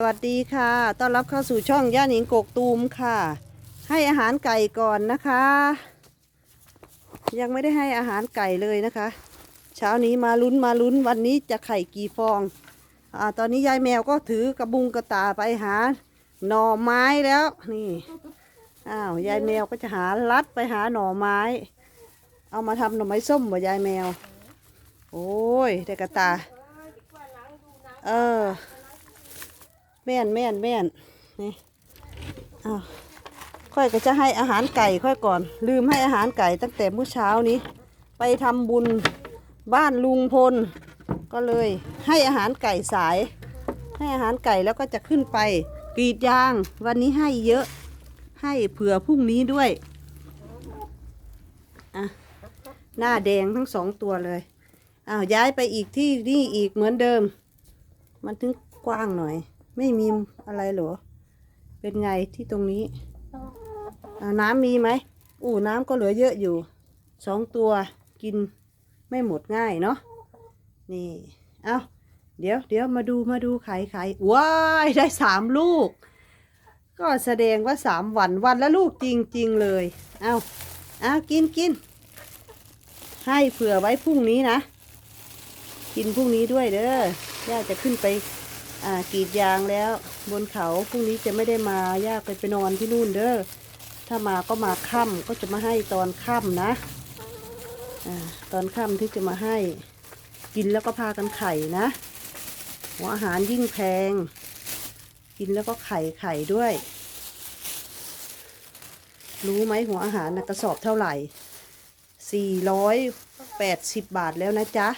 สวัสดีค่ะ ต้อนรับเข้าสู่ช่องย่าหนิงกกตูมค่ะ ให้อาหารไก่ก่อนนะคะ ยังไม่ได้ให้อาหารไก่เลยนะคะ เช้านี้มาลุ้นมาลุ้นวันนี้จะไข่กี่ฟองอ่าตอนนี้ยายแมวก็ถือกระบุงกระตาไปหาหน่อไม้แล้ว นี่อ้าวยายแมวก็จะหาลัดไปหาหน่อไม้ เอามาทำหน่อไม้ส้มบ่ยายแมว โอ้ยได้กระตา เออ แม่นแม่นแม่นนี่อ้าวค่อยก็จะให้อาหารไก่ค่อยก่อน ลืมให้อาหารไก่ตั้งแต่เมื่อเช้านี้ ไปทำบุญบ้านลุงพล ก็เลยให้อาหารไก่สาย ให้อาหารไก่แล้วก็จะขึ้นไปกรีดยาง วันนี้ให้เยอะให้เผื่อพรุ่งนี้ด้วยอะหน้าแดงทั้งสองตัวเลยอ้าวย้ายไปอีกที่นี่อีกเหมือนเดิม มันถึงกว้างหน่อย ไม่มีอะไรเหรอ เป็นไงที่ตรงนี้ น้ำมีไหม อู้น้ำก็เหลือเยอะอยู่ สองตัวกินไม่หมดง่ายเนาะ นี่ เอาเดี๋ยวเดี๋ยวมาดูมาดูไข่ไข่ว้ายได้สามลูก ก็แสดงว่าสามวันวันละลูกจริง ๆ เลย เอาเอากินกิน ให้เผื่อไว้พรุ่งนี้นะ กินพรุ่งนี้ด้วยเด้อย่าจะขึ้นไป กรีดยางแล้ว บนเขาพรุ่งนี้จะไม่ได้มาย่าไปไปนอนที่นู่นเด้อถ้ามาก็มาค่ำก็จะมาให้ตอนค่ำนะอตอนค่ำที่จะมาให้กินแล้วก็พากันไข่นะหัวอาหารยิ่งแพง กินแล้วก็ไข่ไข่ด้วย รู้ไหมหัวอาหารนะกระสอบเท่าไหร่สี่ร้อยแปดสิบบาทแล้วนะจ๊ะ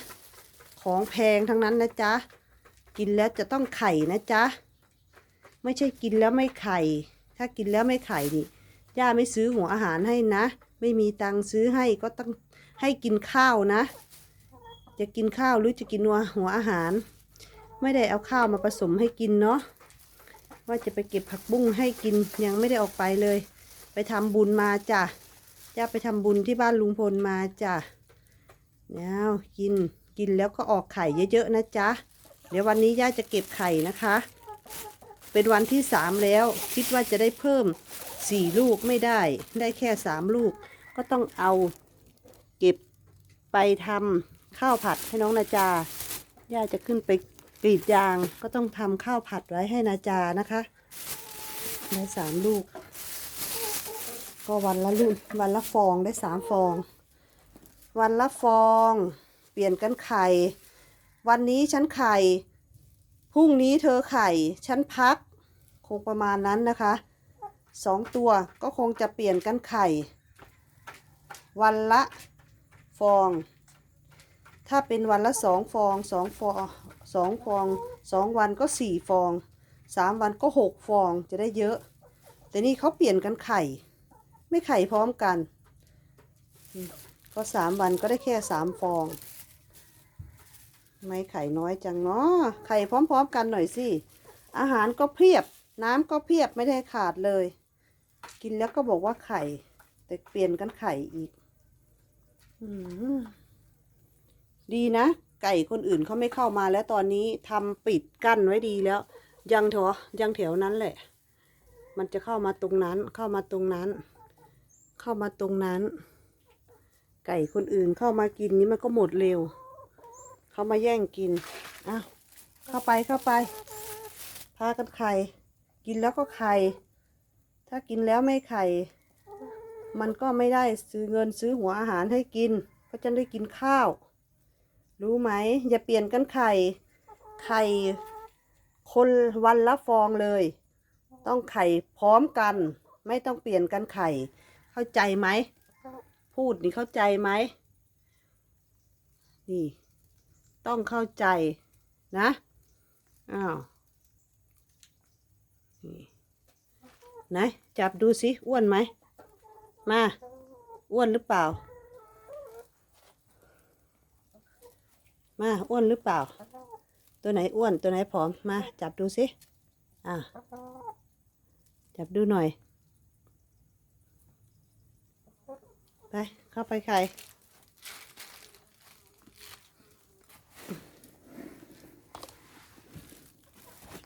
ของแพงทั้งนั้นนะจ๊ะ กินแล้วจะต้องไข่นะจ๊ะ ไม่ใช่กินแล้วไม่ไข่ ถ้ากินแล้วไม่ไข่นี่ย่าไม่ซื้อหัวอาหารให้นะ ไม่มีตังซื้อให้ก็ต้องให้กินข้าวนะ จะกินข้าวหรือจะกินหัวหัวอาหาร ไม่ได้เอาข้าวมาผสมให้กินเนาะว่าจะไปเก็บผักบุ้งให้กินยังไม่ได้ออกไปเลย ไปทำบุญมาจ้ะย่าไปทำบุญที่บ้านลุงพลมาจ้ะแล้วกินกินแล้วก็ออกไข่เยอะๆนะจ๊ะ เดี๋ยววันนี้ย่าจะเก็บไข่นะคะ เป็นวันที่สามแล้ว คิดว่าจะได้เพิ่มสี่ลูกไม่ได้ ได้แค่สามลูก ก็ต้องเอาเก็บไปทำข้าวผัดให้น้องนาจา ย่าจะขึ้นไปกรีดยางก็ต้องทำข้าวผัดไว้ให้นาจานะคะได้สามลูก ก็วันละลูกวันละฟองได้สามฟอง วันละฟอง เปลี่ยนกันไข่ วันนี้ฉันไข่ พรุ่งนี้เธอไข่ ฉันพัก คงประมาณนั้นนะคะสองตัวก็คงจะเปลี่ยนกันไข่ วันละฟอง ถ้าเป็นวันละสองฟองสองฟองสองฟองสองวันก็สี่ฟองสามวันก็หกฟองจะได้เยอะ แต่นี่เขาเปลี่ยนกันไข่ ไม่ไข่พร้อมกัน ก็สามวันก็ได้แค่สามฟอง ไม่ไข่น้อยจังเนาะไข่พร้อมๆกันหน่อยสิ อาหารก็เพียบ น้ำก็เพียบไม่ได้ขาดเลย กินแล้วก็บอกว่าไข่ แต่เปลี่ยนกันไข่อีกอดีนะ ไก่คนอื่นเขาไม่เข้ามาแล้วตอนนี้ทำปิดกั้นไว้ดีแล้ว ยังแถวยังแถวนั้นแหละ มันจะเข้ามาตรงนั้น เข้ามาตรงนั้น เข้ามาตรงนั้น ไก่คนอื่นเข้ามากินนี้มันก็หมดเร็ว เขามาแย่งกินอ้าวเข้าไปเข้าไป พากันไข่ กินแล้วก็ไข่ ถ้ากินแล้วไม่ไข่ มันก็ไม่ได้ซื้อเงินซื้อหัวอาหารให้กินก็จะได้กินข้าว รู้ไหม อย่าเปลี่ยนกันไข่ ไข่ คนวันละฟองเลย ต้องไข่พร้อมกัน ไม่ต้องเปลี่ยนกันไข่ เข้าใจไหม พูดนี่เข้าใจไหม นี่ ต้องเข้าใจนะ อ้าวนี่ไหนจับดูสิอ้วนไหม มา อ้วนหรือเปล่า มาอ้วนหรือเปล่า ตัวไหนอ้วนตัวไหนผอม มา จับดูสิ อะจับดูหน่อย ไป เข้าไปไ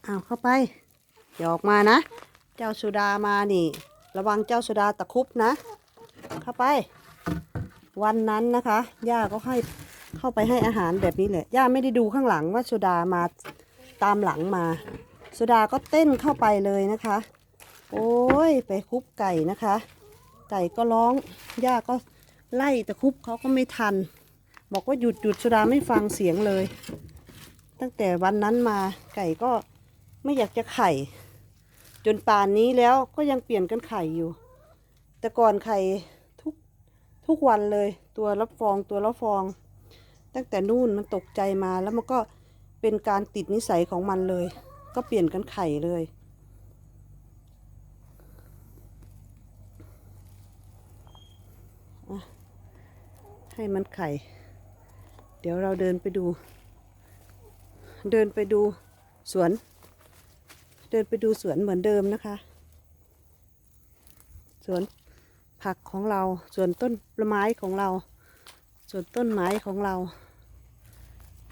ข่อ้าเข้าไปอย่าออกมานะ เจ้าสุดามานี่ ระวังเจ้าสุดาตะคุบนะ เข้าไป วันนั้นนะคะย่าก็ให้เข้าไปให้อาหารแบบนี้แหละย่าไม่ได้ดูข้างหลังว่าสุดามาตามหลังมา สุดาก็เต้นเข้าไปเลยนะคะ โอ้ยไปคุบไก่นะคะ ไก่ก็ร้องย่าก็ไล่ตะคุบเขาก็ไม่ทัน บอกว่าหยุดหยุดสุดาไม่ฟังเสียงเลย ตั้งแต่วันนั้นมาไก่ก็ ไม่อยากจะไข่ จนป่านนี้แล้วก็ยังเปลี่ยนกันไข่อยู่ แต่ก่อนไข่ทุกทุกวันเลย ตัวละฟองตัวละฟอง ตั้งแต่นู่นมันตกใจมาแล้วมันก็เป็นการติดนิสัยของมันเลย ก็เปลี่ยนกันไข่เลยให้มันไข่ เดี๋ยวเราเดินไปดู เดินไปดูสวน ดินไปดูสวนเหมือนเดิมนะคะ สวนผักของเรา สวนต้นไม้ของเรา สวนต้นไม้ของเรา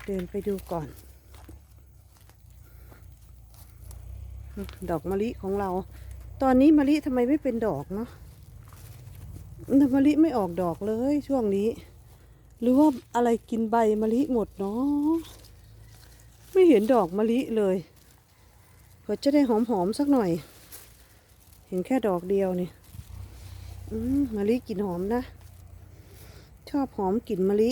เดินไปดูก่อน ดอกมะลิของเรา ตอนนี้มะลิทำไมไม่เป็นดอกเนาะมะลิไม่ออกดอกเลยช่วงนี้ หรือว่าอะไรกินใบมะลิหมดเนาะไม่เห็นดอกมะลิเลย เผื่อจะได้หอมๆสักหน่อย เห็นแค่ดอกเดียวนี่มมะลิกลิ่นหอมนะ ชอบหอมกลิ่นมะลิ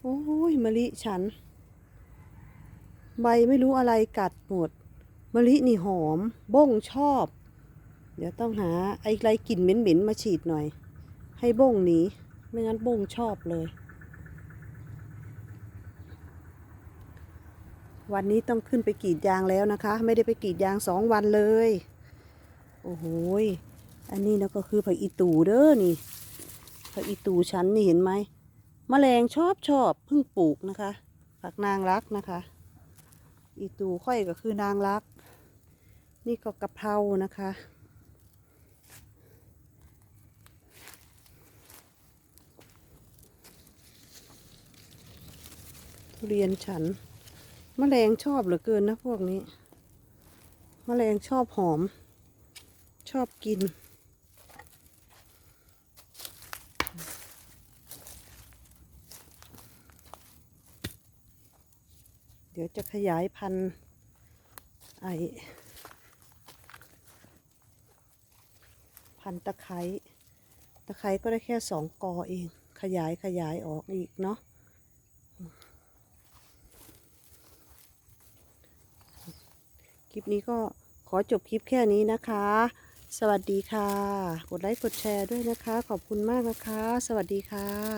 โอ้ยมะลิฉัน ใบไม่รู้อะไรกัดหมดมะลินี่หอม บ้งชอบ เดี๋ยวต้องหาไอ้ไรกลิ่นเหม็นๆมาฉีดหน่อย ให้บ้งหนีไม่งั้นบ้งชอบเลย วันนี้ต้องขึ้นไปกรีดยางแล้วนะคะ ไม่ได้ไปกรีดยางสองวันเลย โอ้โหอันนี้นะก็คือผักอีตูเด้อนี่ผักอีตูชั้นนี่เห็นไหมมแมลงชอบชอบเพิ่งปลูกนะคะ ผักนางรักนะคะ อีตูค่อยก็คือนางรัก นี่ก็กะเพรานะคะ ทุเรียนฉัน แมลงชอบเหลือเกินนะพวกนี้แมลงชอบหอม ชอบกิน เดี๋ยวจะขยายพันธุ์ไอพันธุ์ตะไคร้ตะไคร้ก็ได้แค่สองกอเอง ขยายขยายออกอีกเนาะ คลิปนี้ก็ขอจบคลิปแค่นี้นะคะ สวัสดีค่ะ กดไลค์กดแชร์ด้วยนะคะ ขอบคุณมากนะคะ สวัสดีค่ะ